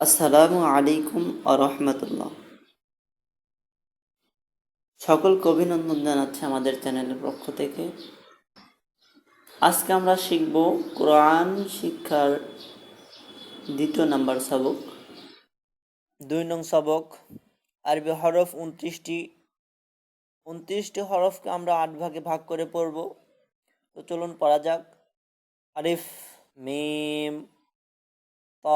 আসসালামু আলাইকুম রহমতুল্লাহ। সকলকে অভিনন্দন জানাচ্ছি আমাদের চ্যানেলের পক্ষ থেকে। আজকে আমরা শিখব কোরআন শিক্ষার দ্বিতীয় নাম্বার সবক। দুই নং সবক, আরবি হরফ উনত্রিশটি। উনত্রিশটি হরফকে আমরা আট ভাগে ভাগ করে পড়ব। তো চলুন পড়া যাক। আরিফ মিম, ত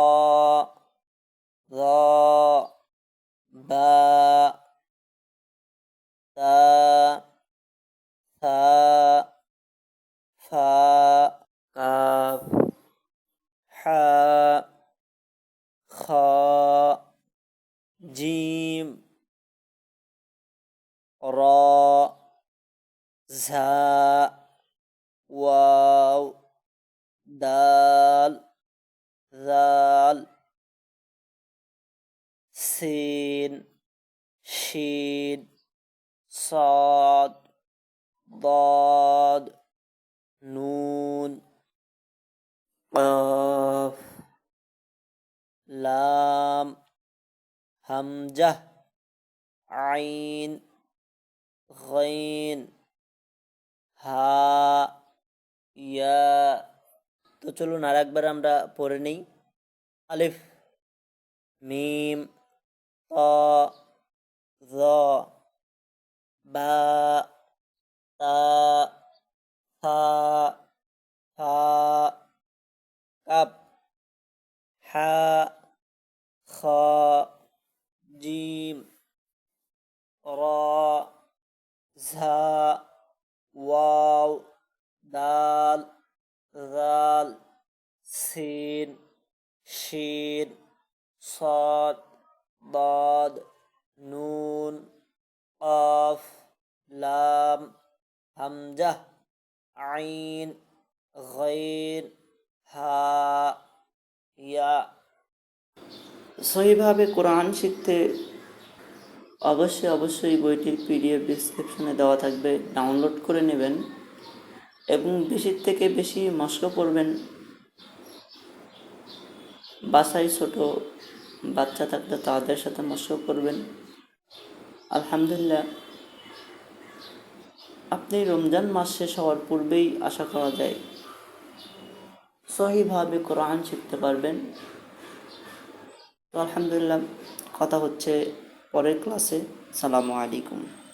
র বা তা থা ফা কাফ হা খ জিম র ঝা ওয়াও দাল سين شين صاد ضاد نون قاف لام همجة عين غين হা ইয়া তো চলুন আর একবার আমরা পড়ে নেই আলিফ মিম ত জ বা তা থা ফা কাপ হা খ জিম র ঝা ওয়াও দাল জাল সিন শিন صاد ضاد نون قاف لام হামজা আইন গৈর হা ইয়া সহিভাবে কোরআন শিখতে অবশ্যই অবশ্যই বইটির পিডিএফ ডিসক্রিপশনে দেওয়া থাকবে ডাউনলোড করে নেবেন এবং বেশির থেকে বেশি মস্ক পড়বেন বাসায় ছোট বাচ্চা থাকলে তাদের সাথে মস্ক করবেন। আলহামদুলিল্লাহ, আপনি রমজান মাস শেষ হওয়ার পূর্বেই আশা করা যায় সহিভাবে কোরআন শিখতে পারবেন। আলহামদুলিল্লাহ, কথা হচ্ছে পরের ক্লাসে। সালামু আলাইকুম।